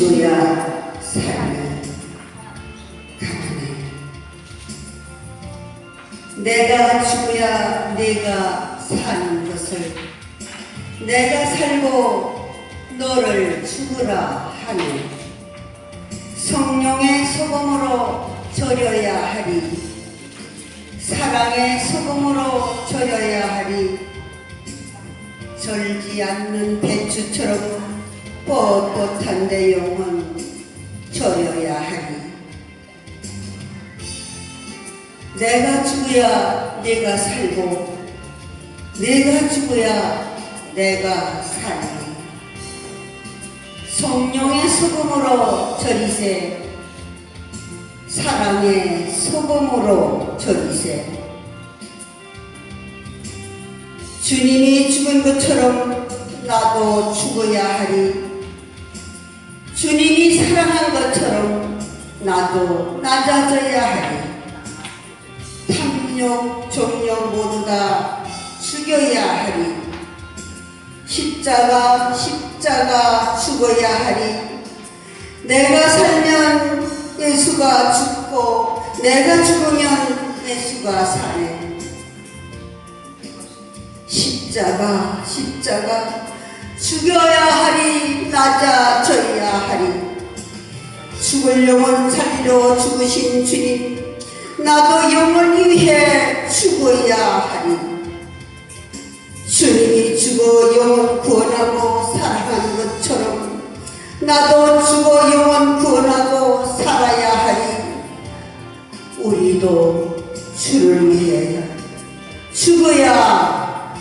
죽어야 살아는 가능해. 내가 죽어야 내가 사는 것을. 내가 살고 너를 죽으라 하니. 성령의 소금으로 절여야 하리. 사랑의 소금으로 절여야 하리. 절지 않는 배추처럼 뻣뻣한 내 영혼 절여야 하리 내가 죽어야 내가 살고 내가 죽어야 내가 살리 성령의 소금으로 절이세. 사랑의 소금으로 절이세. 주님이 죽은 것처럼 나도 죽어야 하리 주님이 사랑한 것처럼 나도 낮아져야 하리. 탐욕, 정욕 모두 다 죽여야 하리. 십자가, 십자가 죽어야 하리. 내가 살면 예수가 죽고 내가 죽으면 예수가 사네. 십자가, 십자가 죽여야 하리. 낮아져야 죽을 영혼 살리러 죽으신 주님 나도 영혼을 위해 죽어야 하리 주님이 죽어 영혼 구원하고 사랑한 것처럼 나도 죽어 영혼 구원하고 살아야 하리 우리도 주를 위해 죽어야